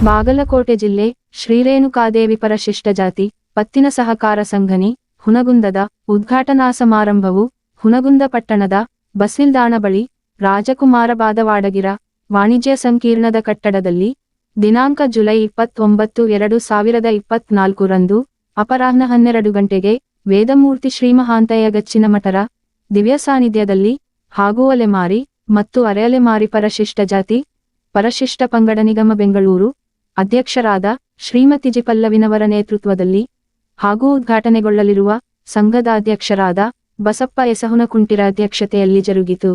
ಬಾಗಲಕೋಟೆ ಜಿಲ್ಲೆ ಶ್ರೀರೇಣುಕಾದೇವಿ ಪರಿಶಿಷ್ಟ ಜಾತಿ, ಪತ್ತಿನ ಸಹಕಾರ ಸಂಘನಿ, ಹುನಗುಂದದ ಉದ್ಘಾಟನಾ ಸಮಾರಂಭವು ಹುನಗುಂದ ಪಟ್ಟಣದ ಬಸ್ ನಿಲ್ದಾಣ ಬಳಿ ರಾಜಕುಮಾರ ಬಾದವಾಡಗಿರ ವಾಣಿಜ್ಯ ಸಂಕೀರ್ಣದ ಕಟ್ಟಡದಲ್ಲಿ ದಿನಾಂಕ ಜುಲೈ ಇಪ್ಪತ್ತೊಂಬತ್ತು ಎರಡು ಸಾವಿರದ ಇಪ್ಪತ್ನಾಲ್ಕು ರಂದು ಅಪರಾಹ್ನ ಹನ್ನೆರಡು ಗಂಟೆಗೆ ವೇದಮೂರ್ತಿ ಶ್ರೀಮಹಾಂತಯ್ಯ ಗಚ್ಚಿನ ಮಠರ ದಿವ್ಯ ಸಾನ್ನಿಧ್ಯದಲ್ಲಿ ಹಾಗೂ ಅಲೆಮಾರಿ ಮತ್ತು ಅರೆಅಲೆಮಾರಿ ಪರಿಶಿಷ್ಟ ಜಾತಿ, ಪರಿಶಿಷ್ಟ ಪಂಗಡ ನಿಗಮ ಬೆಂಗಳೂರು ಅಧ್ಯಕ್ಷರಾದ ಶ್ರೀಮತಿ ಜಿ. ಪಲ್ಲವಿನವರ ನೇತೃತ್ವದಲ್ಲಿ ಹಾಗೂ ಉದ್ಘಾಟನೆಗೊಳ್ಳಲಿರುವ ಸಂಘದ ಅಧ್ಯಕ್ಷರಾದ ಬಸಪ್ಪ ಎಸಹುನಕುಂಟಿರ ಅಧ್ಯಕ್ಷತೆಯಲ್ಲಿ ಜರುಗಿತು.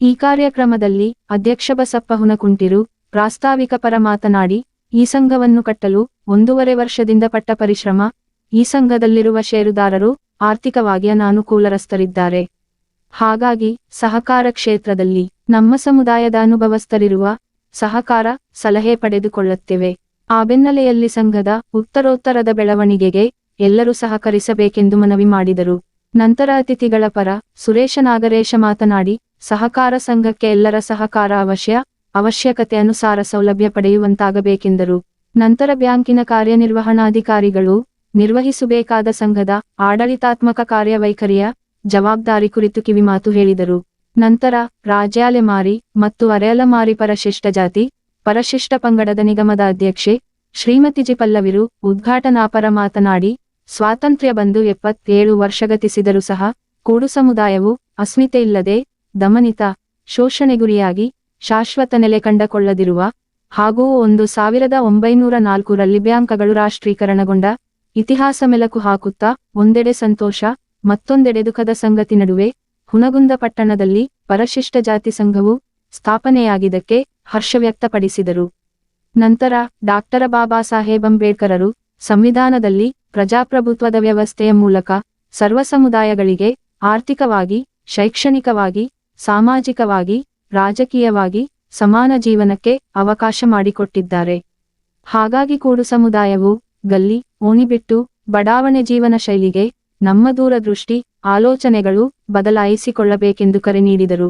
ಈ ಕಾರ್ಯಕ್ರಮದಲ್ಲಿ ಅಧ್ಯಕ್ಷ ಬಸಪ್ಪ ಹುನಕುಂಟಿರು ಪ್ರಾಸ್ತಾವಿಕ ಪರ ಮಾತನಾಡಿ, ಈ ಸಂಘವನ್ನು ಕಟ್ಟಲು ಒಂದೂವರೆ ವರ್ಷದಿಂದ ಪಟ್ಟ ಪರಿಶ್ರಮ, ಈ ಸಂಘದಲ್ಲಿರುವ ಷೇರುದಾರರು ಆರ್ಥಿಕವಾಗಿ ಅನಾನುಕೂಲರಸ್ಥರಿದ್ದಾರೆ ಹಾಗಾಗಿ ಸಹಕಾರ ಕ್ಷೇತ್ರದಲ್ಲಿ ನಮ್ಮ ಸಮುದಾಯದ ಅನುಭವಸ್ಥರಿರುವ ಸಹಕಾರ, ಸಲಹೆ ಪಡೆದುಕೊಳ್ಳುತ್ತೇವೆ. ಆ ಬೆನ್ನಲೆಯಲ್ಲಿ ಸಂಘದ ಉತ್ತರೋತ್ತರದ ಬೆಳವಣಿಗೆಗೆ ಎಲ್ಲರೂ ಸಹಕರಿಸಬೇಕೆಂದು ಮನವಿ ಮಾಡಿದರು. ನಂತರ ಅತಿಥಿಗಳ ಪರ ಸುರೇಶ ನಾಗರೇಶ ಮಾತನಾಡಿ, ಸಹಕಾರ ಸಂಘಕ್ಕೆ ಎಲ್ಲರ ಸಹಕಾರ ಅವಶ್ಯ, ಅವಶ್ಯಕತೆ ಅನುಸಾರ ಸೌಲಭ್ಯ ಪಡೆಯುವಂತಾಗಬೇಕೆಂದರು. ನಂತರ ಬ್ಯಾಂಕಿನ ಕಾರ್ಯನಿರ್ವಹಣಾಧಿಕಾರಿಗಳು, ನಿರ್ವಹಿಸಬೇಕಾದ ಸಂಘದ ಆಡಳಿತಾತ್ಮಕ ಕಾರ್ಯವೈಖರಿಯ ಜವಾಬ್ದಾರಿ ಕುರಿತು ಕಿವಿಮಾತು ಹೇಳಿದರು. ನಂತರ ರಾಜ್ಯಾಲೆಮಾರಿ ಮತ್ತು ಅರೆಯಲಮಾರಿ ಪರಶಿಷ್ಟ ಜಾತಿ ಪರಶಿಷ್ಟ ಪಂಗಡದ ನಿಗಮದ ಅಧ್ಯಕ್ಷೆ ಶ್ರೀಮತಿ ಜಿ ಪಲ್ಲವಿರು ಉದ್ಘಾಟನಾಪರ ಮಾತನಾಡಿ, ಸ್ವಾತಂತ್ರ್ಯ ಬಂದು ಎಪ್ಪತ್ತೇಳು ವರ್ಷಗತಿಸಿದರೂ ಸಹ ಕೂಡು ಸಮುದಾಯವು ಅಸ್ಮಿತೆ ಇಲ್ಲದೆ ದಮನಿತ, ಶೋಷಣೆಗುರಿಯಾಗಿ ಶಾಶ್ವತ ನೆಲೆ ಕಂಡಕೊಳ್ಳದಿರುವ ಹಾಗೂ ಒಂದು ಸಾವಿರದ ಒಂಬೈನೂರ ನಾಲ್ಕರಲ್ಲಿ ಬ್ಯಾಂಕಗಳು ರಾಷ್ಟ್ರೀಕರಣಗೊಂಡ ಇತಿಹಾಸ ಮೆಲಕು ಹಾಕುತ್ತಾ ಒಂದೆಡೆ ಸಂತೋಷ, ಮತ್ತೊಂದೆಡೆ ದುಃಖದ ಸಂಗತಿ ನಡುವೆ ಹುನಗುಂದ ಪಟ್ಟಣದಲ್ಲಿ ಪರಶಿಷ್ಟ ಜಾತಿ ಸಂಘವು ಸ್ಥಾಪನೆಯಾಗಿದ್ದಕ್ಕೆ ಹರ್ಷ ವ್ಯಕ್ತಪಡಿಸಿದರು. ನಂತರ ಡಾಕ್ಟರ ಬಾಬಾ ಸಾಹೇಬ್ ಅಂಬೇಡ್ಕರರು ಸಂವಿಧಾನದಲ್ಲಿ ಪ್ರಜಾಪ್ರಭುತ್ವದ ವ್ಯವಸ್ಥೆಯ ಮೂಲಕ ಸರ್ವ ಸಮುದಾಯಗಳಿಗೆ ಆರ್ಥಿಕವಾಗಿ, ಶೈಕ್ಷಣಿಕವಾಗಿ, ಸಾಮಾಜಿಕವಾಗಿ, ರಾಜಕೀಯವಾಗಿ ಸಮಾನ ಜೀವನಕ್ಕೆ ಅವಕಾಶ ಮಾಡಿಕೊಟ್ಟಿದ್ದಾರೆ. ಹಾಗಾಗಿ ಕೂಡು ಸಮುದಾಯವು ಗಲ್ಲಿ, ಓಣಿಬಿಟ್ಟು ಬಡಾವಣೆ ಜೀವನ ಶೈಲಿಗೆ ನಮ್ಮ ದೂರದೃಷ್ಟಿ, ಆಲೋಚನೆಗಳು ಬದಲಾಯಿಸಿಕೊಳ್ಳಬೇಕೆಂದು ಕರೆ ನೀಡಿದರು.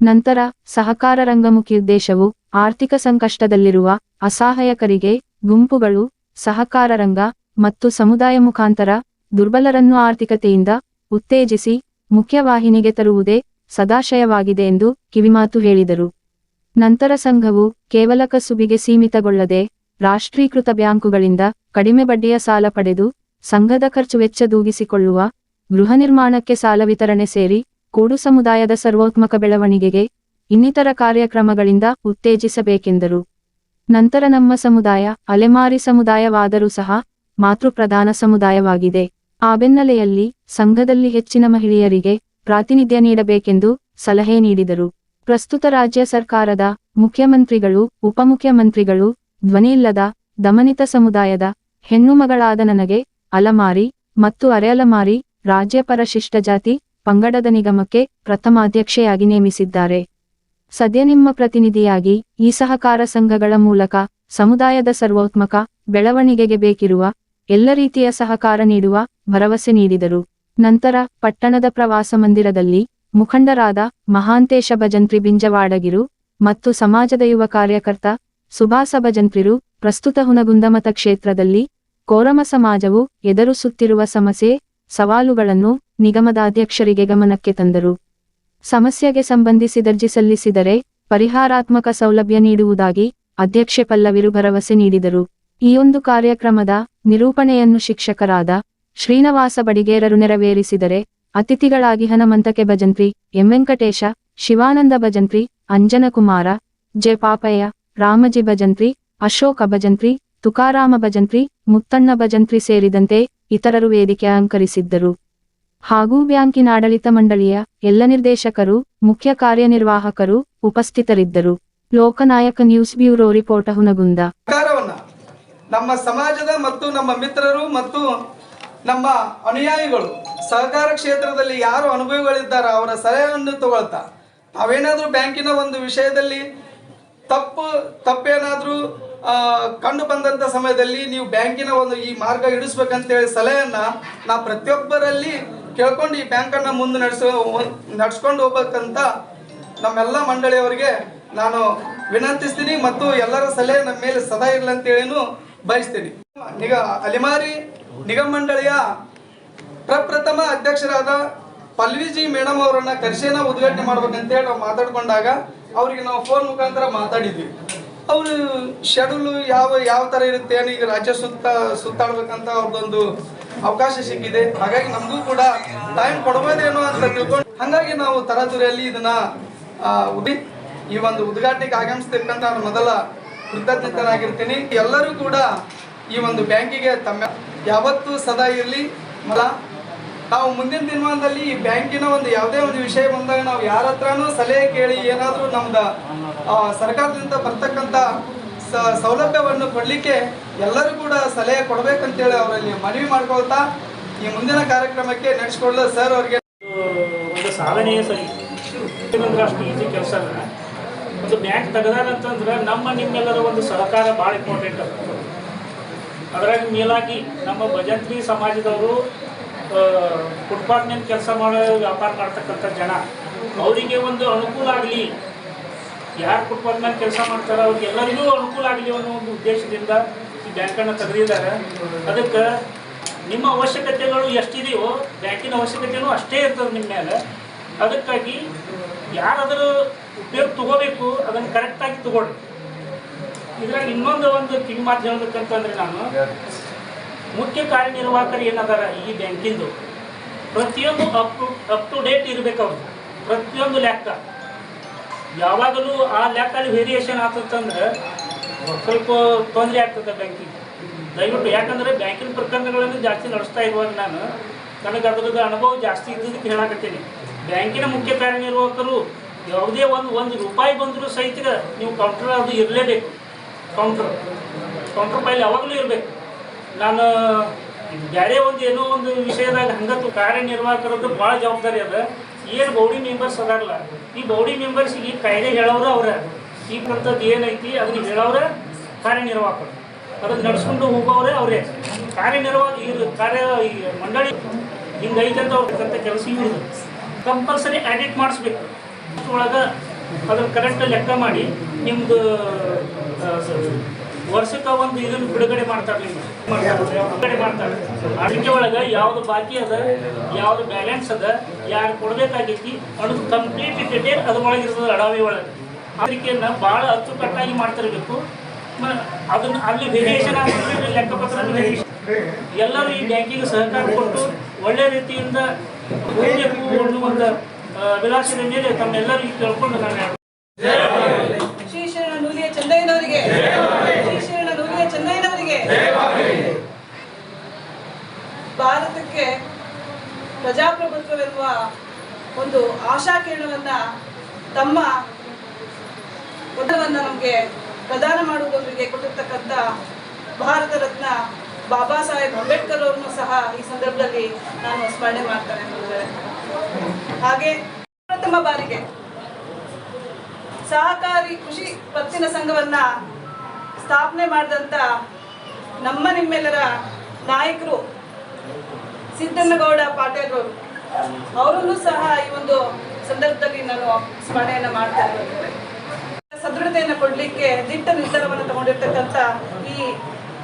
ನಂತರ ಸಹಕಾರ ರಂಗಮುಖಿ ಉದ್ದೇಶವು ಆರ್ಥಿಕ ಸಂಕಷ್ಟದಲ್ಲಿರುವ ಅಸಹಾಯಕರಿಗೆ ಗುಂಪುಗಳು, ಸಹಕಾರ ರಂಗ ಮತ್ತು ಸಮುದಾಯ ಮುಖಾಂತರ ದುರ್ಬಲರನ್ನು ಆರ್ಥಿಕತೆಯಿಂದ ಉತ್ತೇಜಿಸಿ ಮುಖ್ಯವಾಹಿನಿಗೆ ತರುವುದೇ ಸದಾಶಯವಾಗಿದೆ ಎಂದು ಕಿವಿಮಾತು ಹೇಳಿದರು. ನಂತರ ಸಂಘವು ಕೇವಲ ಕಸುಬಿಗೆ ಸೀಮಿತಗೊಳ್ಳದೆ ರಾಷ್ಟ್ರೀಕೃತ ಬ್ಯಾಂಕುಗಳಿಂದ ಕಡಿಮೆ ಬಡ್ಡಿಯ ಸಾಲ ಪಡೆದು ಸಂಘದ ಖರ್ಚು ವೆಚ್ಚ ದೂಗಿಸಿಕೊಳ್ಳುವ ಗೃಹ ನಿರ್ಮಾಣಕ್ಕೆ ಸಾಲ ವಿತರಣೆ ಸೇರಿ ಕೂಡು ಸಮುದಾಯದ ಸರ್ವೋತ್ಮಕ ಬೆಳವಣಿಗೆಗೆ ಇನ್ನಿತರ ಕಾರ್ಯಕ್ರಮಗಳಿಂದ ಉತ್ತೇಜಿಸಬೇಕೆಂದರು. ನಂತರ ನಮ್ಮ ಸಮುದಾಯ, ಅಲೆಮಾರಿ ಸಮುದಾಯವಾದರೂ ಸಹ ಮಾತೃಪ್ರಧಾನ ಸಮುದಾಯವಾಗಿದೆ. ಆ ಬೆನ್ನಲೆಯಲ್ಲಿ ಸಂಘದಲ್ಲಿ ಹೆಚ್ಚಿನ ಮಹಿಳೆಯರಿಗೆ ಪ್ರಾತಿನಿಧ್ಯ ನೀಡಬೇಕೆಂದು ಸಲಹೆ ನೀಡಿದರು. ಪ್ರಸ್ತುತ ರಾಜ್ಯ ಸರ್ಕಾರದ ಮುಖ್ಯಮಂತ್ರಿಗಳು, ಉಪಮುಖ್ಯಮಂತ್ರಿಗಳು, ಧ್ವನಿಯಿಲ್ಲದ, ದಮನಿತ ಸಮುದಾಯದ ಹೆಣ್ಣುಮಗಳಾದ ನನಗೆ ಅಲಮಾರಿ ಮತ್ತು ಅರೆಅಲಮಾರಿ ರಾಜ್ಯಪರ ಶಿಷ್ಟಜಾತಿ ಜಾತಿ ಪಂಗಡದ ನಿಗಮಕ್ಕೆ ಪ್ರಥಮ ಅಧ್ಯಕ್ಷೆಯಾಗಿ ನೇಮಿಸಿದ್ದಾರೆ. ಸದ್ಯ ನಿಮ್ಮ ಪ್ರತಿನಿಧಿಯಾಗಿ ಈ ಸಹಕಾರ ಸಂಘಗಳ ಮೂಲಕ ಸಮುದಾಯದ ಸರ್ವೋತ್ಮಕ ಬೆಳವಣಿಗೆಗೆ ಬೇಕಿರುವ ಎಲ್ಲ ರೀತಿಯ ಸಹಕಾರ ನೀಡುವ ಭರವಸೆ ನೀಡಿದರು. ನಂತರ ಪಟ್ಟಣದ ಪ್ರವಾಸ ಮಂದಿರದಲ್ಲಿ ಮುಖಂಡರಾದ ಮಹಾಂತೇಶ ಭಜಂತ್ರಿ ಬಿಂಜವಾಡಗಿರು ಮತ್ತು ಸಮಾಜದ ಯುವ ಕಾರ್ಯಕರ್ತ ಸುಭಾಸ ಭಜಂತ್ರಿರು ಪ್ರಸ್ತುತ ಹುನಗುಂದಮತ ಮತಕ್ಷೇತ್ರದಲ್ಲಿ ಕೋರಮ ಸಮಾಜವು ಎದುರಿಸುತ್ತಿರುವ ಸಮಸ್ಯೆ, ಸವಾಲುಗಳನ್ನು ನಿಗಮದ ಅಧ್ಯಕ್ಷರಿಗೆ ಗಮನಕ್ಕೆ ತಂದರು. ಸಮಸ್ಯೆಗೆ ಸಂಬಂಧಿಸಿ ಅರ್ಜಿ ಸಲ್ಲಿಸಿದರೆ ಪರಿಹಾರಾತ್ಮಕ ಸೌಲಭ್ಯ ನೀಡುವುದಾಗಿ ಅಧ್ಯಕ್ಷೆ ಪಲ್ಲವಿರು ಭರವಸೆ ನೀಡಿದರು. ಈ ಒಂದು ಕಾರ್ಯಕ್ರಮದ ನಿರೂಪಣೆಯನ್ನು ಶಿಕ್ಷಕರಾದ ಶ್ರೀನಿವಾಸ ಬಡಿಗೇರರು ನೆರವೇರಿಸಿದರೆ ಅತಿಥಿಗಳಾಗಿ ಹನುಮಂತಕೆ ಭಜಂತ್ರಿ ಎಂ ವೆಂಕಟೇಶ, ಶಿವಾನಂದ ಭಜಂತ್ರಿ, ಅಂಜನಕುಮಾರ, ಜೆ ಪಾಪಯ್ಯ, ರಾಮಜಿ ಭಜಂತ್ರಿ, ಅಶೋಕ ಭಜಂತ್ರಿ ತುಕಾರಾಮ ಭಜಂತ್ರಿ, ಮುತ್ತಣ್ಣ ಭಜಂತ್ರಿ ಸೇರಿದಂತೆ ಇತರರು ವೇದಿಕೆ ಅಲಂಕರಿಸಿದ್ದರು. ಹಾಗೂ ಬ್ಯಾಂಕಿನ ಆಡಳಿತ ಮಂಡಳಿಯ ಎಲ್ಲ ನಿರ್ದೇಶಕರು, ಮುಖ್ಯ ಕಾರ್ಯನಿರ್ವಾಹಕರು ಉಪಸ್ಥಿತರಿದ್ದರು. Lokanayaka news bureau report Hungund. ನಮ್ಮ ಸಮಾಜದ ಮತ್ತು ನಮ್ಮ ಮಿತ್ರರು ಮತ್ತು ನಮ್ಮ ಅನುಯಾಯಿಗಳು ಸಹಕಾರ ಕ್ಷೇತ್ರದಲ್ಲಿ ಯಾರು ಅನುಭವಿಗಳಿದ್ದಾರೋ ಅವರ ಸಲಹೆಯನ್ನು ತಗೊಳ್ತಾ ನಾವೇನಾದ್ರೂ ಬ್ಯಾಂಕಿನ ಒಂದು ವಿಷಯದಲ್ಲಿ ತಪ್ಪು ತಪ್ಪೇನಾದರೂ ಕಂಡು ಬಂದಂಥ ಸಮಯದಲ್ಲಿ ನೀವು ಬ್ಯಾಂಕಿನ ಒಂದು ಈ ಮಾರ್ಗ ಹಿಡಿಸ್ಬೇಕಂತೇಳಿ ಸಲಹೆಯನ್ನ ನಾ ಪ್ರತಿಯೊಬ್ಬರಲ್ಲಿ ಕೇಳ್ಕೊಂಡು ಈ ಬ್ಯಾಂಕನ್ನು ಮುಂದೆ ನಡೆಸ, ನಡ್ಸ್ಕೊಂಡು ಹೋಗ್ಬೇಕಂತ ನಮ್ಮೆಲ್ಲ ಮಂಡಳಿಯವರಿಗೆ ನಾನು ವಿನಂತಿಸ್ತೀನಿ ಮತ್ತು ಎಲ್ಲರ ಸಲಹೆ ನಮ್ಮ ಮೇಲೆ ಸದಾ ಇರಲಿ ಅಂತೇಳಿನೂ ಬಯಸ್ತೀನಿ. ನಿಗ, ಅಲಿಮಾರಿ ನಿಗಮ ಮಂಡಳಿಯ ಪ್ರಪ್ರಥಮ ಅಧ್ಯಕ್ಷರಾದ ಪಲ್ವಿಜಿ ಮೇಡಮ್ ಅವರನ್ನ ಕರ್ಷೇನ ಉದ್ಘಾಟನೆ ಮಾಡ್ಬೇಕಂತೇಳಿ ನಾವು ಮಾತಾಡ್ಕೊಂಡಾಗ ಅವರಿಗೆ ನಾವು ಫೋನ್ ಮುಖಾಂತರ ಮಾತಾಡಿದ್ವಿ. ಅವರು ಶೆಡ್ಯೂಲ್ ಯಾವ ಯಾವ ಥರ ಇರುತ್ತೆ ಈಗ ರಾಜ್ಯ ಸುತ್ತ, ಸುತ್ತಾಡ್ಬೇಕಂತ ಅವ್ರದ್ದೊಂದು ಅವಕಾಶ ಸಿಕ್ಕಿದೆ. ಹಾಗಾಗಿ ನಮಗೂ ಕೂಡ ಟೈಮ್ ಕೊಡ್ಬೋದೇನೋ ಅಂತ ತಿಳ್ಕೊಂಡು ಹಾಗಾಗಿ ನಾವು ತರಾತುರಿಯಲ್ಲಿ ಇದನ್ನ ಈ ಒಂದು ಉದ್ಘಾಟನೆಗೆ ಆಗಮಿಸ್ತಿರ್ತಕ್ಕಂಥ ನಾನು ಮೊದಲ ಕೃತಜ್ಞತನಾಗಿರ್ತೀನಿ. ಎಲ್ಲರೂ ಕೂಡ ಈ ಒಂದು ಬ್ಯಾಂಕಿಗೆ ತಮ್ಮ ಯಾವತ್ತೂ ಸದಾ ಇರಲಿ. ಮಲ ನಾವು ಮುಂದಿನ ದಿನಮಾನದಲ್ಲಿ ಈ ಬ್ಯಾಂಕಿನ ಒಂದು ಯಾವುದೇ ಒಂದು ವಿಷಯ ಬಂದಾಗ ನಾವು ಯಾರ ಹತ್ರನೂ ಸಲಹೆ ಕೇಳಿ ಏನಾದರೂ ನಮ್ದು ಸರ್ಕಾರದಿಂದ ಬರ್ತಕ್ಕಂಥ ಸೌಲಭ್ಯವನ್ನು ಕೊಡಲಿಕ್ಕೆ ಎಲ್ಲರೂ ಕೂಡ ಸಲಹೆ ಕೊಡಬೇಕಂತೇಳಿ ಅವರಲ್ಲಿ ಮನವಿ ಮಾಡ್ಕೊಳ್ತಾ ಈ ಮುಂದಿನ ಕಾರ್ಯಕ್ರಮಕ್ಕೆ ನಡೆಸಿಕೊಳ್ಳಲು ಸರ್ ಅವರಿಗೆ ಒಂದು ಸಾಧನೆಯೇ ಸರಿ. ಅಷ್ಟು ಕೆಲಸ ಒಂದು ಬ್ಯಾಂಕ್ ತೆಗೆದಾರ ಅಂತಂದ್ರೆ ನಮ್ಮ ನಿಮ್ಮೆಲ್ಲರ ಒಂದು ಸಹಕಾರ ಭಾಳ ಇಂಪಾರ್ಟೆಂಟ್ ಅದ. ಅದರಾಗ ಮೇಲಾಗಿ ನಮ್ಮ ಭಜಂತ್ರಿ ಸಮಾಜದವರು ಫುಟ್ಪಾತ್ ಮೇಲೆ ಕೆಲಸ ಮಾಡೋ ವ್ಯಾಪಾರ ಮಾಡ್ತಕ್ಕಂಥ ಜನ, ಅವರಿಗೆ ಒಂದು ಅನುಕೂಲ ಆಗಲಿ. ಯಾರು ಕುಟುಂಬದ ಮೇಲೆ ಕೆಲಸ ಮಾಡ್ತಾರೆ ಅವ್ರಿಗೆ ಎಲ್ಲರಿಗೂ ಅನುಕೂಲ ಆಗಲಿ ಅನ್ನೋ ಒಂದು ಉದ್ದೇಶದಿಂದ ಈ ಬ್ಯಾಂಕನ್ನು ತೆಗೆದಿದ್ದಾರೆ. ಅದಕ್ಕೆ ನಿಮ್ಮ ಅವಶ್ಯಕತೆಗಳು ಎಷ್ಟಿದೆಯೋ ಬ್ಯಾಂಕಿನ ಅವಶ್ಯಕತೆನೂ ಅಷ್ಟೇ ಇರ್ತದೆ ನಿಮ್ಮ ಮೇಲೆ ಅದಕ್ಕಾಗಿ ಯಾರಾದರೂ ಉಪಯೋಗ ತಗೋಬೇಕು, ಅದನ್ನು ಕರೆಕ್ಟಾಗಿ ತಗೊಳ್ಳಿ. ಇದ್ರಾಗ ಇನ್ನೊಂದು ಒಂದು ಕಿವಿ ಮಾತು ಹೇಳ್ಬೇಕಂತಂದ್ರೆ ನಾನು, ಮುಖ್ಯ ಕಾರ್ಯನಿರ್ವಾಹಕರು ಏನದಾರ ಈ ಬ್ಯಾಂಕಿಂದು ಪ್ರತಿಯೊಂದು up to up to date ಇರಬೇಕು ಅವ್ರದ್ದು ಪ್ರತಿಯೊಂದು ಲೆಕ್ಕ. ಯಾವಾಗಲೂ ಆ ಲೆಕ್ಕಲ್ಲಿ ವೇರಿಯೇಷನ್ ಆಗ್ತದಂದ್ರೆ ಸ್ವಲ್ಪ ತೊಂದರೆ ಆಗ್ತದೆ ಬ್ಯಾಂಕಿಗೆ ದಯವಿಟ್ಟು ಯಾಕಂದರೆ ಬ್ಯಾಂಕಿನ ಪ್ರಕರಣಗಳನ್ನು ಜಾಸ್ತಿ ನಡೆಸ್ತಾ ಇರುವಾಗ ನಾನು ನನಗೆ ಅದ್ರದ್ದು ಅನುಭವ ಜಾಸ್ತಿ ಇದ್ದದಕ್ಕೆ ಹೇಳಾಕತ್ತೀನಿ ಬ್ಯಾಂಕಿನ ಮುಖ್ಯ ಕಾರ್ಯನಿರ್ವಾಹಕರು ಯಾವುದೇ ಒಂದು ಒಂದು ರೂಪಾಯಿ ಬಂದರೂ ಸಹಿತ ನೀವು ಕೌಂಟರ್ ಅದು ಇರಲೇಬೇಕು. ಕೌಂಟ್ರ್ ಕೌಂಟರ್ ಪೈಲ್ ಯಾವಾಗಲೂ ಇರಬೇಕು. ನಾನು ಬೇರೆ ಒಂದು ಏನೋ ಒಂದು ವಿಷಯದಾಗ ಹಂಗತ್ತು ಕಾರ್ಯನಿರ್ವಾಹಕರದ್ದು ಭಾಳ ಜವಾಬ್ದಾರಿ ಅದ. ಏನು ಬೌಡಿ ಮೆಂಬರ್ಸ್ ಅದಾರಲ್ಲ, ಈ ಬೌಡಿ ಮೆಂಬರ್ಸ್ ಈ ಕಾಯ್ದೆ ಹೇಳೋರು ಅವ್ರ. ಈ ಪ್ರಥದ್ದು ಏನೈತಿ ಅದನ್ನ ಹೇಳೋರ ಕಾರ್ಯನಿರ್ವಾಹಕರು. ಅದನ್ನ ನಡ್ಸ್ಕೊಂಡು ಹೋಗೋರೇ ಅವರೇ. ಕಾರ್ಯನಿರ್ವಾಹ ಇವ್ರು ಕಾರ್ಯ ಈ ಮಂಡಳಿ ಹಿಂಗೈತೆ ಅಂತ ಅವ್ರ ಕೆಲಸ ಇವ್ರದ್ದು. ಕಂಪಲ್ಸರಿ ಆಡಿಟ್ ಮಾಡಿಸ್ಬೇಕು. ಒಳಗೆ ಅದನ್ನ ಕರೆಕ್ಟ್ ಲೆಕ್ಕ ಮಾಡಿ ನಿಮ್ದು ವರ್ಷಕ್ಕೆ ಒಂದು ಇದನ್ನು ಬಿಡುಗಡೆ ಮಾಡ್ತಾರೆ ಬಿಡುಗಡೆ ಮಾಡ್ತಾರೆ. ಅದಕ್ಕೆ ಒಳಗೆ ಯಾವ್ದು ಬಾಕಿ ಅದ, ಯಾವ್ದು ಬ್ಯಾಲೆನ್ಸ್ ಅದ, ಯಾರು ಕೊಡಬೇಕಾಗೈತಿ ಅನ್ನೋದು ಕಂಪ್ಲೀಟ್ ಡಿಟೇಲ್ ಅದ್ರೊಳಗೆ ಇರ್ತದೆ ಅಡಾವಿ ಒಳಗೆ. ಅದಕ್ಕೆನ ಭಾಳ ಅಚ್ಚುಕಟ್ಟಾಗಿ ಮಾಡ್ತಿರ್ಬೇಕು. ಅದನ್ನ ಅಲ್ಲಿ ವೇರಿಯೇಷನ್ ಆಗ್ತದೆ ಲೆಕ್ಕಪತ್ರ ಎಲ್ಲರೂ ಈ ಬ್ಯಾಂಕಿಗೆ ಸಹಕಾರ ಕೊಟ್ಟು ಒಳ್ಳೆ ರೀತಿಯಿಂದ ಅನ್ನುವಂಥ ಅಭಿಲಾಷೆಯ ಮೇಲೆ ತಮ್ಮೆಲ್ಲರಿಗೂ ಕೇಳ್ಕೊಂಡು ನಾನು ಪ್ರಜಾಪ್ರಭುತ್ವವೆನ್ನುವ ಒಂದು ಆಶಾಕಿರಣವನ್ನ ತಮ್ಮ ಪದವನ್ನು ನಮಗೆ ಪ್ರದಾನ ಮಾಡುವುದರೊಂದಿಗೆ ಕೊಟ್ಟಿರ್ತಕ್ಕಂಥ ಭಾರತ ರತ್ನ ಬಾಬಾ ಸಾಹೇಬ್ ಅಂಬೇಡ್ಕರ್ ಅವರನ್ನು ಸಹ ಈ ಸಂದರ್ಭದಲ್ಲಿ ನಾನು ಸ್ಮರಣೆ ಮಾಡ್ತೇನೆ ಹಾಗೆ ಪ್ರಥಮ ಬಾರಿಗೆ ಸಹಕಾರಿ ಕೃಷಿ ಪತ್ತಿನ ಸಂಘವನ್ನ ಸ್ಥಾಪನೆ ಮಾಡಿದಂತ ನಮ್ಮ ನಿಮ್ಮೆಲ್ಲರ ನಾಯಕರು ಸಿದ್ದಣ್ಣಗೌಡ ಪಾಟೀಲ್ ಅವರು ಅವರನ್ನು ಸಹ ಈ ಒಂದು ಸಂದರ್ಭದಲ್ಲಿ ನಾನು ಸ್ಮರಣೆಯನ್ನ ಮಾಡ್ತಾ ಇದ್ದೇನೆ ಸದೃಢತೆಯನ್ನು ಕೊಡಲಿಕ್ಕೆ ದಿಟ್ಟ ನಿರ್ಧಾರವನ್ನು ತಗೊಂಡಿರ್ತಕ್ಕಂಥ ಈ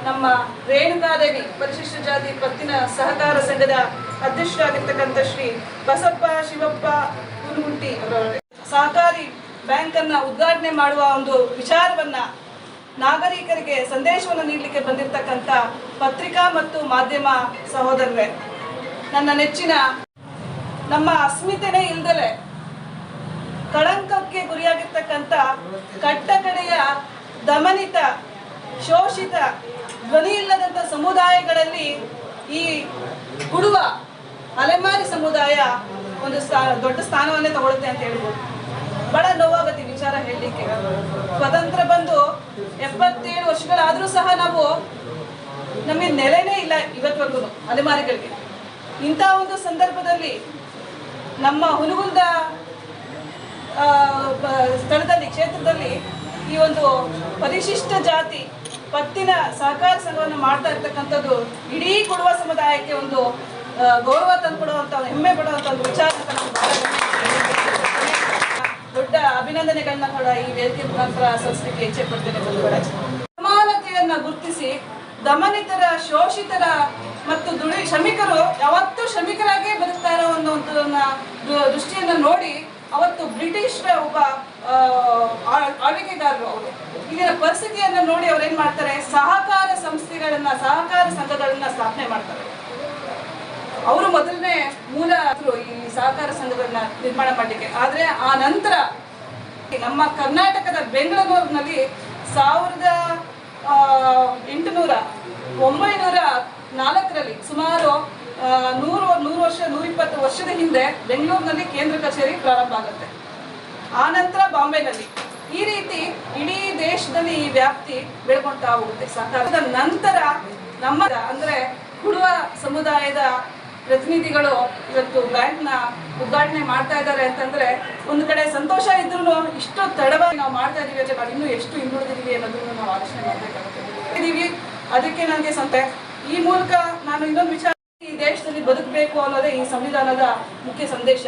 ನಮ್ಮ ರೇಣುಕಾದೇವಿ, ಪರಿಶಿಷ್ಟ ಜಾತಿ ಪತ್ತಿನ ಸಹಕಾರ ಸಂಘದ ಅಧ್ಯಕ್ಷರಾಗಿರ್ತಕ್ಕಂಥ ಶ್ರೀ ಬಸಪ್ಪ ಶಿವಪ್ಪ ಕುರುಗುಂಟಿ ಸಹಕಾರಿ ಬ್ಯಾಂಕ್ ಅನ್ನ ಉದ್ಘಾಟನೆ ಮಾಡುವ ಒಂದು ವಿಚಾರವನ್ನ ನಾಗರಿಕರಿಗೆ ಸಂದೇಶವನ್ನು ನೀಡಲಿಕ್ಕೆ ಬಂದಿರತಕ್ಕಂಥ ಪತ್ರಿಕಾ ಮತ್ತು ಮಾಧ್ಯಮ ಸಹೋದರರೇ. ನನ್ನ ನೆಚ್ಚಿನ, ನಮ್ಮ ಅಸ್ಮಿತೆನೇ ಇಲ್ದಲೆ ಕಳಂಕಕ್ಕೆ ಗುರಿಯಾಗಿರ್ತಕ್ಕಂಥ ಕಟ್ಟಕಡೆಯ ದಮನಿತ, ಶೋಷಿತ, ಧ್ವನಿ ಇಲ್ಲದಂಥ ಸಮುದಾಯಗಳಲ್ಲಿ ಈ ಕುಡುವ ಅಲೆಮಾರಿ ಸಮುದಾಯ ಒಂದು ದೊಡ್ಡ ಸ್ಥಾನವನ್ನೇ ತಗೊಳುತ್ತೆ ಅಂತ ಹೇಳ್ಬೋದು. ಬಹಳ ನೋವಾಗುತ್ತೆ ವಿಚಾರ ಹೇಳಲಿಕ್ಕೆ. ಸ್ವತಂತ್ರ ಬಂದು ಎಪ್ಪತ್ತೇಳು ವರ್ಷಗಳಾದರೂ ಸಹ ನಾವು ನಮಗೆ ನೆಲೆನೇ ಇಲ್ಲ ಇವತ್ತವರೆಗೂ ಅಲೆಮಾರಿಗಳಿಗೆ. ಇಂಥ ಒಂದು ಸಂದರ್ಭದಲ್ಲಿ ನಮ್ಮ ಹುನಗುಂದ ಸ್ಥಳದಲ್ಲಿ, ಕ್ಷೇತ್ರದಲ್ಲಿ ಈ ಒಂದು ಪರಿಶಿಷ್ಟ ಜಾತಿ ಪತ್ತಿನ ಸಹಕಾರ ಸಂಘವನ್ನು ಮಾಡ್ತಾ ಇರ್ತಕ್ಕಂಥದ್ದು ಇಡೀ ಕೊಡುವ ಸಮುದಾಯಕ್ಕೆ ಒಂದು ಗೌರವ ತಂದುಕೊಡುವಂಥ ಹೆಮ್ಮೆ ಪಡುವಂಥ ಒಂದು ವಿಚಾರ ದೊಡ್ಡ ಅಭಿನಂದನೆಗಳನ್ನ ಕೂಡ ಈ ವೇದಿಕೆ ಮುಖಾಂತರ ಸಂಸ್ಥೆಗೆ ಇಚ್ಛೆ ಪಡ್ತೇನೆ ಸಮಾನತೆಯನ್ನ ಗುರುತಿಸಿ ದಮನಿತರ, ಶೋಷಿತರ ಮತ್ತು ದುಡಿ ಶ್ರಮಿಕರು ಯಾವತ್ತೂ ಶ್ರಮಿಕರಾಗೇ ಬದುಕ್ತಾ ಇರೋ ಒಂದು ದೃಷ್ಟಿಯನ್ನು ನೋಡಿ ಅವತ್ತು ಬ್ರಿಟಿಷರ ಒಬ್ಬ ಆಳ್ವಿಕೆಗಾರರು ಅವರು. ಇಲ್ಲಿನ ಪರಿಸ್ಥಿತಿಯನ್ನು ನೋಡಿ ಅವ್ರು ಏನ್ ಮಾಡ್ತಾರೆ? ಸಹಕಾರ ಸಂಸ್ಥೆಗಳನ್ನ, ಸಹಕಾರ ಸಂಘಗಳನ್ನ ಸ್ಥಾಪನೆ ಮಾಡ್ತಾರೆ. ಅವರು ಮೊದಲನೇ ಮೂಲ ಈ ಸಹಕಾರ ಸಂಘಗಳನ್ನ ನಿರ್ಮಾಣ ಮಾಡಲಿಕ್ಕೆ. ಆದ್ರೆ ಆ ನಂತರ ನಮ್ಮ ಕರ್ನಾಟಕದ ಬೆಂಗಳೂರಿನಲ್ಲಿ ಸಾವಿರದ ಎಂಟುನೂರ ಒಂಬೈನೂರ ನಾಲ್ಕರಲ್ಲಿ ಸುಮಾರು ನೂರು ನೂರು ವರ್ಷ, ನೂರಿಪ್ಪತ್ತು ವರ್ಷದ ಹಿಂದೆ ಬೆಂಗಳೂರಿನಲ್ಲಿ ಕೇಂದ್ರ ಕಚೇರಿ ಪ್ರಾರಂಭ ಆಗುತ್ತೆ. ಆನಂತರ ನಂತರ ಬಾಂಬೆನಲ್ಲಿ. ಈ ರೀತಿ ಇಡೀ ದೇಶದಲ್ಲಿ ಈ ವ್ಯಾಪ್ತಿ ಬೆಳ್ಕೊಂತಾ ಹೋಗುತ್ತೆ. ಸಹಕಾರದ ನಂತರ ನಮ್ಮ ಅಂದ್ರೆ ಕುಡುವ ಸಮುದಾಯದ ಪ್ರತಿನಿಧಿಗಳು ಇವತ್ತು ಬ್ಯಾಂಕ್ನ ಉದ್ಘಾಟನೆ ಮಾಡ್ತಾ ಇದ್ದಾರೆ ಅಂತಂದ್ರೆ ಒಂದು ಕಡೆ ಸಂತೋಷ ಇದ್ರೂ ಇಷ್ಟು ತಡವಾಗಿ ನಾವು ಮಾಡ್ತಾ ಇದೀವಿ ಅಂದ್ರೆ ನಾವು ಇನ್ನೂ ಎಷ್ಟು ಹಿಂದುಳಿದಿದ್ದೀವಿ ಅನ್ನೋದನ್ನು ನಾವು ಆಲೋಚನೆ ಮಾಡ್ಬೇಕಾಗುತ್ತೆ. ಇದೀವಿ. ಅದಕ್ಕೆ ನನಗೆ ಸಂತೆ, ಈ ಮೂಲಕ ನಾನು ಇನ್ನೊಂದು ವಿಚಾರ ಈ ದೇಶದಲ್ಲಿ ಬದುಕಬೇಕು ಅನ್ನೋದೇ ಈ ಸಂವಿಧಾನದ ಮುಖ್ಯ ಸಂದೇಶ.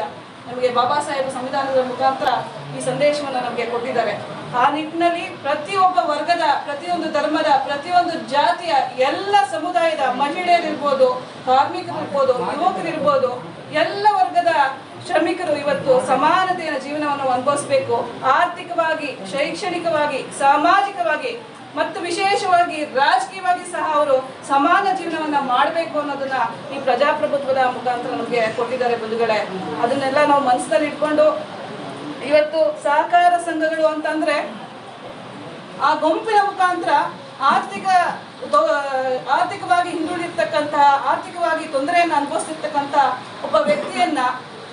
ನಮಗೆ ಬಾಬಾ ಸಾಹೇಬ್ ಸಂವಿಧಾನದ ಮುಖಾಂತರ ಈ ಸಂದೇಶವನ್ನು ನಮಗೆ ಕೊಟ್ಟಿದ್ದಾರೆ. ಆ ನಿಟ್ಟಿನಲ್ಲಿ ಪ್ರತಿಯೊಬ್ಬ ವರ್ಗದ, ಪ್ರತಿಯೊಂದು ಧರ್ಮದ, ಪ್ರತಿಯೊಂದು ಜಾತಿಯ ಎಲ್ಲ ಸಮುದಾಯದ ಮಹಿಳೆಯರಿರ್ಬೋದು, ಕಾರ್ಮಿಕರಿರ್ಬೋದು, ಯುವಕರಿರ್ಬೋದು, ಎಲ್ಲ ವರ್ಗದ ಶ್ರಮಿಕರು ಇವತ್ತು ಸಮಾನತೆಯ ಜೀವನವನ್ನು ಅನುಭವಿಸಬೇಕು. ಆರ್ಥಿಕವಾಗಿ, ಶೈಕ್ಷಣಿಕವಾಗಿ, ಸಾಮಾಜಿಕವಾಗಿ, ಮತ್ತು ವಿಶೇಷವಾಗಿ ರಾಜಕೀಯವಾಗಿ ಸಹ ಅವರು ಸಮಾನ ಜೀವನವನ್ನ ಮಾಡಬೇಕು ಅನ್ನೋದನ್ನ ಈ ಪ್ರಜಾಪ್ರಭುತ್ವದ ಮುಖಾಂತರ ನಮಗೆ ಕೊಟ್ಟಿದ್ದಾರೆ ಬಂಧುಗಳೇ. ಅದನ್ನೆಲ್ಲ ನಾವು ಮನಸ್ಸಲ್ಲಿ ಇಟ್ಕೊಂಡು ಇವತ್ತು ಸಹಕಾರ ಸಂಘಗಳು ಅಂತಂದ್ರೆ ಆ ಗುಂಪಿನ ಮುಖಾಂತರ ಆರ್ಥಿಕ ಆರ್ಥಿಕವಾಗಿ ಹಿಂದುಳಿರ್ತಕ್ಕಂತಹ ಆರ್ಥಿಕವಾಗಿ ತೊಂದರೆಯನ್ನು ಅನುಭವಿಸಿರ್ತಕ್ಕಂತಹ ಒಬ್ಬ ವ್ಯಕ್ತಿಯನ್ನ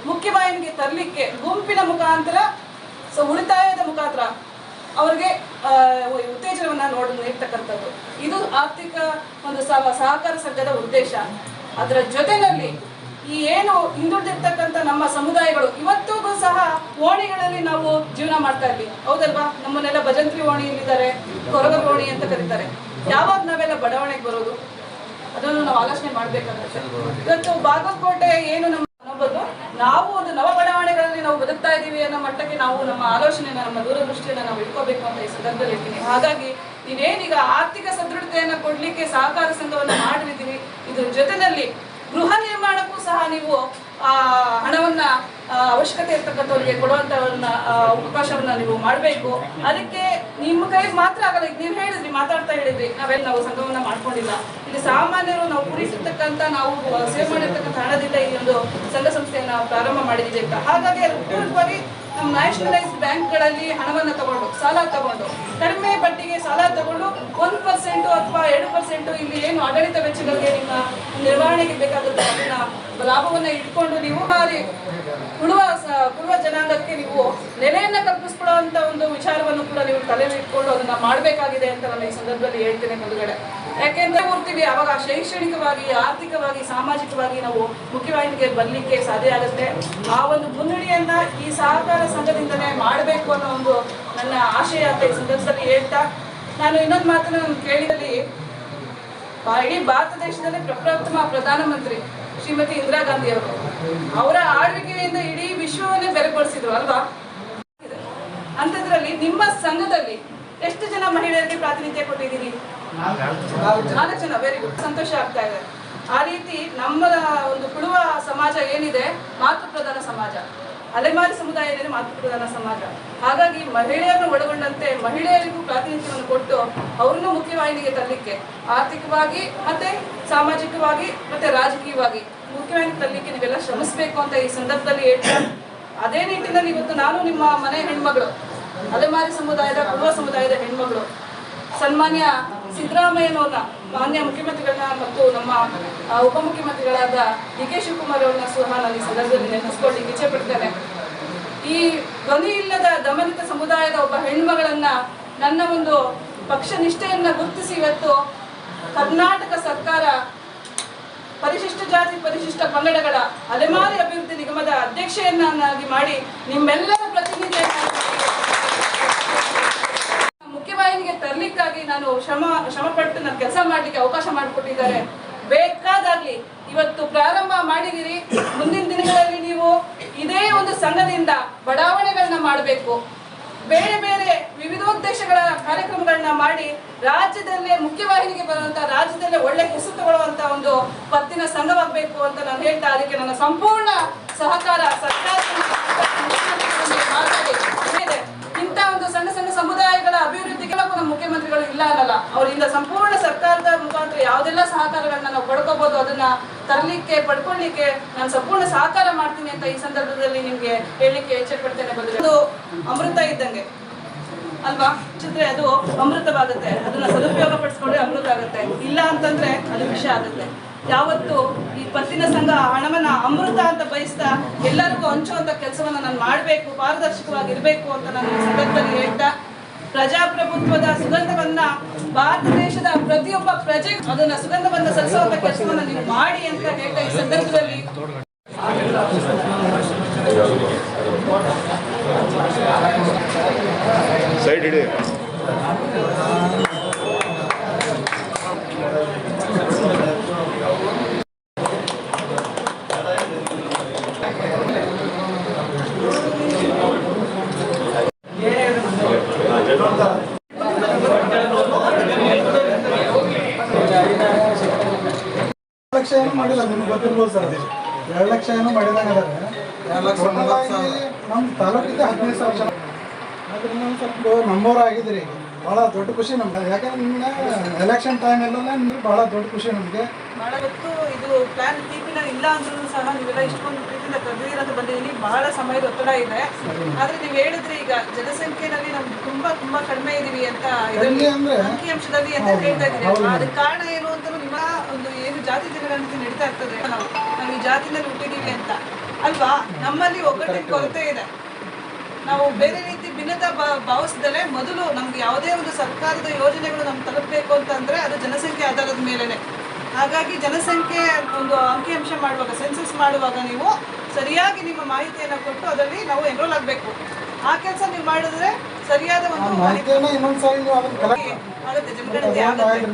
ಮುಖ್ಯವಾಹಿನಿಗೆ ತರಲಿಕ್ಕೆ ಗುಂಪಿನ ಮುಖಾಂತರ ಸೊ ಉಳಿತಾಯದ ಮುಖಾಂತರ ಅವರಿಗೆ ಉತ್ತೇಜನವನ್ನ ನೋಡ, ನೀಡ್ತಕ್ಕಂಥದ್ದು. ಇದು ಆರ್ಥಿಕ ಒಂದು ಸಹ- ಸಹಕಾರ ಸಂಘದ ಉದ್ದೇಶ. ಅದರ ಜೊತೆನಲ್ಲಿ ಈ ಏನು ಹಿಂದುಳಿದಿರ್ತಕ್ಕಂಥ ನಮ್ಮ ಸಮುದಾಯಗಳು, ಇವತ್ತಿಗೂ ಸಹ ಓಣಿಗಳಲ್ಲಿ ನಾವು ಜೀವನ ಮಾಡ್ತಾ ಇದ್ವಿ. ಹೌದಲ್ವಾ? ನಮ್ಮನ್ನೆಲ್ಲ ಭಜಂತ್ರಿ ಓಣಿಯಲ್ಲಿದ್ದಾರೆ ಕೊರಗರ ಓಣಿ ಅಂತ ಕರೀತಾರೆ. ಯಾವಾಗ ನಾವೆಲ್ಲ ಬಡಾವಣೆಗೆ ಬರೋದು? ಅದನ್ನು ನಾವು ಆಲೋಚನೆ ಮಾಡ್ಬೇಕಾಗುತ್ತೆ. ಇವತ್ತು ಬಾಗಲಕೋಟೆ ಏನು ನಮ್ಮ ಅನ್ನೋದು ನಾವು ಒಂದು ನವ ಬಡಾವಣೆಗಳಲ್ಲಿ ನಾವು ಬದುಕ್ತಾ ಇದ್ದೀವಿ ಅನ್ನೋ ಮಟ್ಟಕ್ಕೆ ನಾವು ನಮ್ಮ ಆಲೋಚನೆನ, ನಮ್ಮ ದೂರದೃಷ್ಟಿಯನ್ನ ನಾವು ಇಟ್ಕೋಬೇಕು ಅಂತ ಈ ಸಂದರ್ಭದಲ್ಲಿ ಹೇಳ್ತೀನಿ ಹಾಗಾಗಿ ನೀವೇನೀಗ ಆರ್ಥಿಕ ಸದೃಢತೆಯನ್ನು ಕೊಡ್ಲಿಕ್ಕೆ ಸಹಕಾರ ಸಂಘವನ್ನು ಮಾಡಿದ್ದೀವಿ ಇದ್ರ ಜೊತೆನಲ್ಲಿ ಗೃಹ ನಿರ್ಮಾಣಕ್ಕೂ ಸಹ ನೀವು, ಆ, ಹಣವನ್ನ ಅವಶ್ಯಕತೆ ಇರ್ತಕ್ಕಂಥವ್ರಿಗೆ ಕೊಡುವಂತವನ್ನ ಅವಕಾಶವನ್ನ ನೀವು ಮಾಡಬೇಕು. ಅದಕ್ಕೆ ನಿಮ್ಮ ಕೈಗೆ ಮಾತ್ರ ಆಗಲ್ಲ ನೀವು ಹೇಳಿದ್ರಿ, ಮಾತಾಡ್ತಾ ಹೇಳಿದ್ರಿ, ನಾವೆಲ್ಲ ನಾವು ಸಂಘವನ್ನ ಮಾಡ್ಕೊಂಡಿಲ್ಲ. ಇಲ್ಲಿ ಸಾಮಾನ್ಯರು ನಾವು ಕೂಡಿಸಿರ್ತಕ್ಕಂಥ ನಾವು ಸೇವ್ ಮಾಡಿರ್ತಕ್ಕಂಥ ಹಣದಿಂದ ಈ ಒಂದು ಸಂಘ ಸಂಸ್ಥೆಯನ್ನ ಪ್ರಾರಂಭ ಮಾಡಿದ್ದೀವಿ ಅಂತ. ಹಾಗಾಗಿ ಅದು ಪೂರ್ವಕವಾಗಿ ನಮ್ಮ ನ್ಯಾಷನಲೈಸ್ಡ್ ಬ್ಯಾಂಕ್ಗಳಲ್ಲಿ ಹಣವನ್ನು ತಗೊಂಡು, ಸಾಲ ತಗೊಂಡು, ಕಡಿಮೆ ಬಡ್ಡಿಗೆ ಸಾಲ ತಗೊಂಡು ಒಂದು ಪರ್ಸೆಂಟು ಅಥವಾ ಎರಡು ಪರ್ಸೆಂಟು ಇಲ್ಲಿ ಏನು ಆಡಳಿತ ವೆಚ್ಚಗಳಿಗೆ ನಿಮ್ಮ ನಿರ್ವಹಣೆಗೆ ಬೇಕಾಗುತ್ತೆ ಅದನ್ನ ಲಾಭವನ್ನ ಇಟ್ಕೊಂಡು ನೀವು ಕುಡುವ ಉಳುವ ಜನಾಂಗಕ್ಕೆ ನೀವು ನೆಲೆಯನ್ನ ಕಲ್ಪಿಸ್ಕೊಳ್ಳುವಂತ ಒಂದು ವಿಚಾರವನ್ನು ಕೂಡ ನೀವು ತಲೆಯಲ್ಲಿ ಇಟ್ಕೊಂಡು ಅದನ್ನ ಮಾಡಬೇಕಾಗಿದೆ ಅಂತ ನಾನು ಈ ಸಂದರ್ಭದಲ್ಲಿ ಹೇಳ್ತೇನೆ ಮುಂದುಗಡೆ. ಯಾಕೆಂದ್ರೆ ಹೋಗ್ತೀವಿ ಅವಾಗ ಶೈಕ್ಷಣಿಕವಾಗಿ, ಆರ್ಥಿಕವಾಗಿ, ಸಾಮಾಜಿಕವಾಗಿ ನಾವು ಮುಖ್ಯವಾಹಿನಿಗೆ ಬರ್ಲಿಕ್ಕೆ ಸಾಧ್ಯ ಆಗುತ್ತೆ. ಆ ಒಂದು ಮುನ್ನಡಿಯನ್ನ ಈ ಸಹಕಾರ ಸಂಘದಿಂದನೇ ಮಾಡಬೇಕು ಅನ್ನೋ ಒಂದು ನನ್ನ ಆಶಯ ಅಂತ ಈ ಸಂದರ್ಭದಲ್ಲಿ ಹೇಳ್ತಾ, ನಾನು ಇನ್ನೊಂದು ಮಾತನ್ನು ನಾನು ಕೇಳಿದಲ್ಲಿ ಇಡೀ ಭಾರತ ದೇಶದಲ್ಲಿ ಪ್ರಪ್ರಥಮ ಪ್ರಧಾನಮಂತ್ರಿ ಶ್ರೀಮತಿ ಇಂದಿರಾ ಗಾಂಧಿ ಅವರು. ಅವರ ಆಳ್ವಿಕೆಯಿಂದ ಇಡೀ ವಿಶ್ವವನ್ನೇ ಬೆಲೆಗೊಳಿಸಿದ್ರು ಅಲ್ವಾ? ಅಂಥದ್ರಲ್ಲಿ ನಿಮ್ಮ ಸಂಘದಲ್ಲಿ ಎಷ್ಟು ಜನ ಮಹಿಳೆಯರಿಗೆ ಪ್ರಾತಿನಿಧ್ಯ ಕೊಟ್ಟಿದ್ದೀರಿ? ನಾಲ್ಕು ಜನ ವೆರಿ ಗುಡ್ ಸಂತೋಷ ಆಗ್ತಾ ಇದೆ. ಆ ರೀತಿ ನಮ್ಮ ಒಂದು ಕುಳುವ ಸಮಾಜ ಏನಿದೆ? ಮಾತೃ ಪ್ರಧಾನ ಸಮಾಜ. ಅಲೆಮಾರಿ ಸಮುದಾಯ ಏನಿದೆ? ಮಾತೃ ಪ್ರಧಾನ ಸಮಾಜ. ಹಾಗಾಗಿ ಮಹಿಳೆಯರನ್ನು ಒಳಗೊಂಡಂತೆ ಮಹಿಳೆಯರಿಗೂ ಪ್ರಾತಿನಿಧ್ಯವನ್ನು ಕೊಟ್ಟು ಅವ್ರನ್ನೂ ಮುಖ್ಯವಾಹಿನಿಗೆ ತರಲಿಕ್ಕೆ, ಆರ್ಥಿಕವಾಗಿ ಮತ್ತೆ ಸಾಮಾಜಿಕವಾಗಿ ಮತ್ತೆ ರಾಜಕೀಯವಾಗಿ ಮುಖ್ಯವಾಹಿನಿಗೆ ತರಲಿಕ್ಕೆ ನೀವೆಲ್ಲ ಶ್ರಮಿಸಬೇಕು ಅಂತ ಈ ಸಂದರ್ಭದಲ್ಲಿ ಹೇಳ್ತಾ ಅದೇ ನಿಟ್ಟಿನಲ್ಲಿ ಇವತ್ತು ನಾನು ನಿಮ್ಮ ಮನೆ ಹೆಣ್ಮಗಳು, ಅಲೆಮಾರಿ ಸಮುದಾಯದ ಕುಳುವ ಸಮುದಾಯದ ಹೆಣ್ಮಗಳು, ಸನ್ಮಾನ್ಯ ಸಿದ್ದರಾಮಯ್ಯನವ್ರನ್ನ ಮಾನ್ಯ ಮುಖ್ಯಮಂತ್ರಿಗಳನ್ನ ಮತ್ತು ನಮ್ಮ ಉಪಮುಖ್ಯಮಂತ್ರಿಗಳಾದ ಡಿ ಕೆ ಶಿವಕುಮಾರ್ ಅವ್ರನ್ನ ಸಹ ನಾನು ಈ ಸಂದರ್ಭದಲ್ಲಿ ನೆನಪಿಸ್ಕೊಳ್ಳಿಕ್ಕೆ ಇಚ್ಛೆ ಪಡ್ತೇನೆ. ಈ ಧ್ವನಿ ಇಲ್ಲದ ದಮನಿತ ಸಮುದಾಯದ ಒಬ್ಬ ಹೆಣ್ಮಗಳನ್ನ ನನ್ನ ಒಂದು ಪಕ್ಷ ನಿಷ್ಠೆಯನ್ನ ಗುರುತಿಸಿ ಇವತ್ತು ಕರ್ನಾಟಕ ಸರ್ಕಾರ ಪರಿಶಿಷ್ಟ ಜಾತಿ ಪರಿಶಿಷ್ಟ ಪಂಗಡಗಳ ಅಲೆಮಾರಿ ಅಭಿವೃದ್ಧಿ ನಿಗಮದ ಅಧ್ಯಕ್ಷೆಯನ್ನಾಗಿ ಮಾಡಿ ನಿಮ್ಮೆಲ್ಲರ ನಾನು ಶ್ರಮ, ಶ್ರಮಪಟ್ಟು ನಾನು ಕೆಲಸ ಮಾಡಲಿಕ್ಕೆ ಅವಕಾಶ ಮಾಡಿಕೊಟ್ಟಿದ್ದಾರೆ. ಬೇಕಾದಾಗ್ಲಿ ಇವತ್ತು ಪ್ರಾರಂಭ ಮಾಡಿದಿರಿ. ಮುಂದಿನ ದಿನಗಳಲ್ಲಿ ನೀವು ಇದೇ ಒಂದು ಸಂಘದಿಂದ ಬಡಾವಣೆಗಳನ್ನ ಮಾಡಬೇಕು. ಬೇರೆ ಬೇರೆ ವಿವಿಧೋದ್ದೇಶಗಳ ಕಾರ್ಯಕ್ರಮಗಳನ್ನ ಮಾಡಿ ರಾಜ್ಯದಲ್ಲೇ ಮುಖ್ಯವಾಹಿನಿಗೆ ಬರುವಂತ, ರಾಜ್ಯದಲ್ಲೇ ಒಳ್ಳೆ ಹೆಸರು ತಗೊಳ್ಳುವಂತ ಒಂದು ಪತ್ತಿನ ಸಂಘವಾಗಬೇಕು ಅಂತ ನಾನು ಹೇಳ್ತಾ ಅದಕ್ಕೆ ನನ್ನ ಸಂಪೂರ್ಣ ಸಹಕಾರ ಸರ್ಕಾರದಿಂದ ಮುಖ್ಯಮಂತ್ರಿಗಳು ಇಲ್ಲ ಅನ್ನಲ್ಲ ಅವರಿಂದ ಸಂಪೂರ್ಣ ಸರ್ಕಾರದ ಮುಖಾಂತರ ಯಾವುದೆಲ್ಲ ಸಹಕಾರಗಳನ್ನ ನಾವು ಪಡ್ಕೋಬಹುದು ಅದನ್ನ ತರಲಿಕ್ಕೆ, ಪಡ್ಕೊಳ್ಳಿಕ್ಕೆ ನಾನು ಸಂಪೂರ್ಣ ಸಹಕಾರ ಮಾಡ್ತೀನಿ ಅಂತ ಈ ಸಂದರ್ಭದಲ್ಲಿ ನಿಮ್ಗೆ ಹೇಳಲಿಕ್ಕೆ ಇಚ್ಛೆ ಪಡ್ತೇನೆ ಬಂದ್ರೆ ಅಮೃತ ಇದ್ದಂಗೆ. ಅಲ್ವಾ? ಚಿತ್ರೆ, ಅದು ಅಮೃತವಾಗುತ್ತೆ. ಅದನ್ನ ಸದುಪಯೋಗ ಪಡಿಸ್ಕೊಂಡ್ರೆ ಅಮೃತ ಆಗುತ್ತೆ. ಇಲ್ಲ ಅಂತಂದ್ರೆ ಅದು ವಿಷ ಆಗುತ್ತೆ. ಯಾವತ್ತು ಈ ಪತ್ತಿನ ಸಂಘ ಹಣವನ್ನ ಅಮೃತ ಅಂತ ಬಯಸ್ತಾ ಎಲ್ಲರಿಗೂ ಹಂಚುವಂತ ಕೆಲಸವನ್ನ ನಾನು ಮಾಡಬೇಕು, ಪಾರದರ್ಶಕವಾಗಿರ್ಬೇಕು ಅಂತ ನಾನು ಸಂದರ್ಭದಲ್ಲಿ ಹೇಳ್ತಾ ಪ್ರಜಾಪ್ರಭುತ್ವದ ಸುಗಂಧವನ್ನ ಭಾರತ ದೇಶದ ಪ್ರತಿಯೊಬ್ಬ ಪ್ರಜೆ ಅದನ್ನ ಸುಗಂಧವನ್ನ ಸಲ್ಲಿಸುವಂತ ಕೆಲಸವನ್ನ ನೀವು ಮಾಡಿ ಅಂತ ಹೇಳ್ತಾ ಈ ಸಂದರ್ಭದಲ್ಲಿ. ಸೈಡ್ ಹಿಡಿ ಲಕ್ಷ ಏನು ಮಾಡಿಲ್ಲ ನಿಮ್ಗೆ ಗೊತ್ತಿರ್ಬೋದು ಸರ್? ಎರಡು ಲಕ್ಷ ಏನು ಮಾಡಿದಾಗ ನಮ್ಮ ತಾಲೂಕಿಂದ ಹದಿನೈದು ಸಾವಿರ ಜನ. ಅದ್ರಿಂದ ಸ್ವಲ್ಪ ನಂಬೋರ್ ಆಗಿದ್ರಿ ಭಾಳ ದೊಡ್ಡ ಖುಷಿ ನಮ್ಗೆ. ಯಾಕಂದ್ರೆ ನಿಮ್ಗೆ ಎಲೆಕ್ಷನ್ ಟೈಮ್ ಎಲ್ಲ ನಿಮ್ಗೆ ಭಾಳ ದೊಡ್ಡ ಖುಷಿ ನಮಗೆ. ಬಹಳ ಹೊತ್ತು ಇದು ಪ್ಲಾನ್ ಟಿಪಿನ ಇಲ್ಲ ಅಂದ್ರೂ ಸಹ ನೀವೆಲ್ಲ ಇಷ್ಟೊಂದು ಪ್ರೀತಿಯಿಂದ ಕರೆದಿರ ಅಂತ ಬಂದಿದ್ದೀನಿ ಬಹಳ ಸಮಯದ ಒತ್ತಡ ಇದೆ. ಆದ್ರೆ ನೀವು ಹೇಳಿದ್ರಿ ಈಗ ಜನಸಂಖ್ಯೆಯಲ್ಲಿ ನಮ್ಗೆ ತುಂಬಾ ತುಂಬಾ ಕಡಿಮೆ ಇದೀವಿ ಅಂತ? ಅಂಕಿಅಂಶದಲ್ಲಿ ಅಂತ ಹೇಳ್ತಾ ಇದ್ದೀರಿ? ಅದಕ್ಕೆ ಕಾರಣ ಏನು ಅಂತ ನಿಮ್ಮ ಒಂದು ಏನು ಜಾತಿ ಜನಗಣತಿ ನಡೀತಾ ಇರ್ತದೆ ನಾವು. ನಾವು ಈ ಜಾತಿನಲ್ಲಿ ಹುಟ್ಟಿದೀವಿ ಅಂತ. ಅಲ್ವಾ? ನಮ್ಮಲ್ಲಿ ಒಗ್ಗಟ್ಟಿನ ಕೊರತೆ ಇದೆ. ನಾವು ಬೇರೆ ರೀತಿ ಭಿನ್ನತಾ ಭಾವಿಸಿದರೆ ಮೊದಲು ನಮ್ಗೆ ಯಾವುದೇ ಒಂದು ಸರ್ಕಾರದ ಯೋಜನೆಗಳು ನಮ್ಗೆ ತಲುಪಬೇಕು ಅಂತಂದ್ರೆ ಅದು ಜನಸಂಖ್ಯೆ ಆಧಾರದ ಮೇಲೆನೆ. ಹಾಗಾಗಿ ಜನಸಂಖ್ಯೆ ಒಂದು ಅಂಕಿಅಂಶ ಮಾಡುವಾಗ ಸೆನ್ಸಸ್ ಮಾಡುವಾಗ ನೀವು ಸರಿಯಾಗಿ ನಿಮ್ಮ ಮಾಹಿತಿಯನ್ನು ಕೊಟ್ಟು ಅದರಲ್ಲಿ ನಾವು ಎನ್ರೋಲ್ ಆಗಬೇಕು. ಆ ಕೆಲಸ ನೀವು ಮಾಡಿದ್ರೆ ಸರಿಯಾದ ಒಂದು ನೀವು ಅದನ್ನ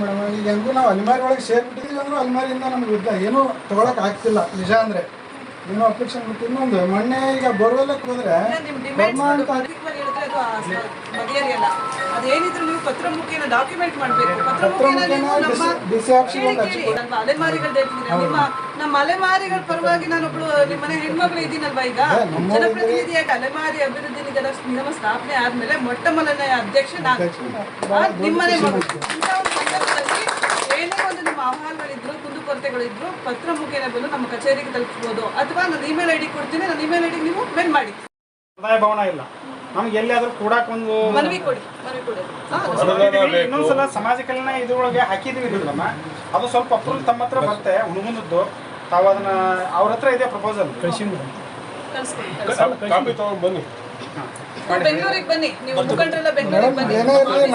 ಮೇಡಮ್. ಈಗ ಹೆಂಗೂ ನಾವು ಅಲ್ಮಾರಿ ಒಳಗೆ ಸೇರ್ಬಿಟ್ಟಿದ್ವಿ ಅಂದ್ರೆ ಅಲ್ಮಾರಿಯಿಂದ ನಮ್ಗೆ ಯುದ್ಧ ಏನೂ ತಗೊಳಕ್ ಆಗ್ತಿಲ್ಲ ನಿಜ ಅಂದ್ರೆ. ಏನೋ ಅಪೇಕ್ಷೆ ಬಿಟ್ಟು ಇನ್ನೊಂದು ಮೊನ್ನೆ ಈಗ ಬೋರ್ವೆಲ್ಲಕ್ಕೆ ಹೋದ್ರೆ ಬಗೆಹರಿಯಲ್ಲ ಅದೇನಿದ್ರು ನೀವು ಪತ್ರ ಮುಖೇನ ಡಾಕ್ಯುಮೆಂಟ್ ಮಾಡಬೇಕು. ಪತ್ರ ಮುಖೇನ ನೀವು ನಮ್ಮ ಕೇಳಿ ಅಲೆಮಾರಿಗಳು ನಿಮ್ಮ ನಮ್ಮ ಅಲೆಮಾರಿಗಳ ಪರವಾಗಿ ನಾನೊಬ್ಳು ನಿಮ್ಮ ಮನೆ ಹೆಣ್ಮಗಳು ಇದ್ದೀನಲ್ವಾ ಈಗ? ನಮ್ಮ ಜನಪ್ರತಿನಿಧಿಯಾಗಿ ಅಲೆಮಾರಿ ಅಭಿವೃದ್ಧಿ ನಿಗಮ ನಿಗಮ ಸ್ಥಾಪನೆ ಆದ್ಮೇಲೆ ಮೊಟ್ಟ ಮೊದಲನೇ ಅಧ್ಯಕ್ಷ ನಾನು. ನಿಮ್ಮನೆ ಏನೇ ಒಂದು ನಿಮ್ಮ ಆಹ್ವಾನಗಳಿದ್ರು ಕುಂದುಕೊರತೆಗಳಿದ್ರು ಪತ್ರ ಮುಖೇನ ಬಂದು ನಮ್ಮ ಕಚೇರಿಗೆ ತಲುಪಿಸ್ಬೋದು. ಅಥವಾ ನಾನು ಇಮೇಲ್ ಐ ಡಿ ಕೊಡ್ತೀನಿ ನನ್ನ ಇಮೇಲ್ ಐ ಡಿ ನೀವು ಮೇಲ್ ಮಾಡಿ. ಭವನ ಇಲ್ಲ. ನಮ್ಗೆ ಎಲ್ಲಿಯಾದ್ರೂ ಕೂಡಾಕ್ ಒಂದು ಮನವಿ ಕೊಡಿ ಮನವಿ ಕೊಡಿ. ಇನ್ನೊಂದ್ಸಲ ಸಮಾಜ ಕಲ್ಯಾಣ ಇದ್ರೊಳಗೆ ಹಾಕಿದೀವಿ ಇದ್ರಲ್ಲಮ್ಮ ಅದು ಸ್ವಲ್ಪ ಅಪ್ರೂವ್ ತಮ್ಮ ಹತ್ರ ಬರುತ್ತೆ ಹುಣಗುಂದದ್ದು. ತಾವು ಅದನ್ನ ಅವ್ರ ಹತ್ರ ಇದೆ ಪ್ರಪೋಸಲ್ ಕಾಪಿ ತಗೊಂಡು ಬನ್ನಿ. ಬೆಂಗಳೂರಿಗೆ ಬನ್ನಿ ನೀವು ಮುಖಂಡರೆಲ್ಲ ಬೆಂಗಳೂರಿಗೆ ಬನ್ನಿ.